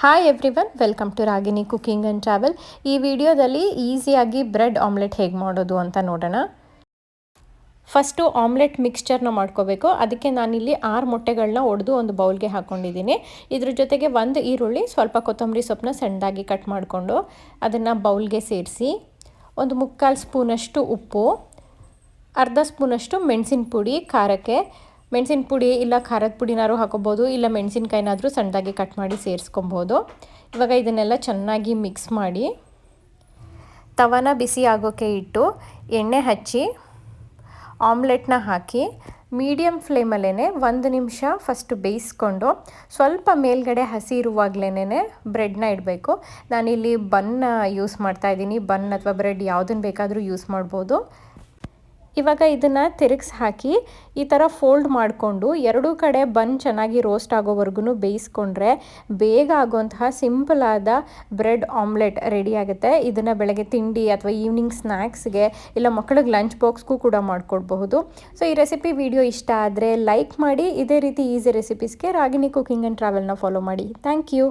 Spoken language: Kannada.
Hi everyone welcome to Ragini cooking and travel ಈ ವಿಡಿಯೋದಲ್ಲಿ ಈಸಿಯಾಗಿ ಬ್ರೆಡ್ ಆಮ್ಲೆಟ್ ಹೇಗೆ ಮಾಡೋದು ಅಂತ ನೋಡೋಣ. ಫಸ್ಟು ಆಮ್ಲೆಟ್ ಮಿಕ್ಸ್ಚರ್ನ ಮಾಡ್ಕೋಬೇಕು. ಅದಕ್ಕೆ ನಾನಿಲ್ಲಿ ಆರು ಮೊಟ್ಟೆಗಳನ್ನ ಒಡೆದು ಒಂದು ಬೌಲ್ಗೆ ಹಾಕ್ಕೊಂಡಿದ್ದೀನಿ ಇದ್ರ ಜೊತೆಗೆ ಒಂದು ಈರುಳ್ಳಿ, ಸ್ವಲ್ಪ ಕೊತ್ತಂಬರಿ ಸೊಪ್ಪನ್ನ ಸಣ್ಣದಾಗಿ ಕಟ್ ಮಾಡಿಕೊಂಡು ಅದನ್ನು ಬೌಲ್ಗೆ ಸೇರಿಸಿ, ಒಂದು ಮುಕ್ಕಾಲು ಸ್ಪೂನಷ್ಟು ಉಪ್ಪು, ಅರ್ಧ ಸ್ಪೂನಷ್ಟು ಮೆಣಸಿನ ಪುಡಿ ಖಾರಕ್ಕೆ ಮೆಣಸಿನ ಪುಡಿ ಇಲ್ಲ ಖಾರದ ಪುಡಿನಾರು ಹಾಕೋಬೋದು, ಇಲ್ಲ ಮೆಣಸಿನ್ಕಾಯಿನಾದರೂ ಸಣ್ಣದಾಗಿ ಕಟ್ ಮಾಡಿ ಸೇರಿಸ್ಕೊಬೋದು. ಇವಾಗ ಇದನ್ನೆಲ್ಲ ಚೆನ್ನಾಗಿ ಮಿಕ್ಸ್ ಮಾಡಿ ತವನ ಬಿಸಿ ಆಗೋಕ್ಕೆ ಇಟ್ಟು ಎಣ್ಣೆ ಹಚ್ಚಿ ಆಮ್ಲೆಟ್ನ ಹಾಕಿ ಮೀಡಿಯಮ್ ಫ್ಲೇಮಲ್ಲೇ ಒಂದು ನಿಮಿಷ ಫಸ್ಟ್ ಬೇಯಿಸ್ಕೊಂಡು, ಸ್ವಲ್ಪ ಮೇಲ್ಗಡೆ ಹಸಿ ಇರುವಾಗಲೇ ಬ್ರೆಡ್ನ ಇಡಬೇಕು. ನಾನಿಲ್ಲಿ ಬನ್ನ ಯೂಸ್ ಮಾಡ್ತಾ ಇದ್ದೀನಿ. ಬನ್ ಅಥವಾ ಬ್ರೆಡ್ ಯಾವುದನ್ನು ಬೇಕಾದರೂ ಯೂಸ್ ಮಾಡ್ಬೋದು. ಇವಾಗ ಇದನ್ನು ತಿರುಗಿಸಿ ಹಾಕಿ ಈ ಥರ ಫೋಲ್ಡ್ ಮಾಡಿಕೊಂಡು ಎರಡೂ ಕಡೆ ಬನ್ ಚೆನ್ನಾಗಿ ರೋಸ್ಟ್ ಆಗೋವರೆಗೂ ಬೇಯಿಸ್ಕೊಂಡ್ರೆ ಬೇಗ ಆಗುವಂತಹ ಸಿಂಪಲ್ ಆದ ಬ್ರೆಡ್ ಆಮ್ಲೆಟ್ ರೆಡಿ ಆಗುತ್ತೆ. ಇದನ್ನು ಬೆಳಗ್ಗೆ ತಿಂಡಿ ಅಥವಾ ಈವ್ನಿಂಗ್ ಸ್ನ್ಯಾಕ್ಸ್ಗೆ ಇಲ್ಲ ಮಕ್ಕಳಿಗೆ ಲಂಚ್ ಬಾಕ್ಸ್ಗೂ ಕೂಡ ಮಾಡಿಕೊಡ್ಬಹುದು. ಸೊ, ಈ ರೆಸಿಪಿ ವಿಡಿಯೋ ಇಷ್ಟ ಆದರೆ ಲೈಕ್ ಮಾಡಿ, ಇದೇ ರೀತಿ ಈಸಿ ರೆಸಿಪೀಸ್ಗೆ ರಾಗಿಣಿ ಕುಕಿಂಗ್ ಆ್ಯಂಡ್ ಟ್ರಾವೆಲ್ನ ಫಾಲೋ ಮಾಡಿ. Thank you.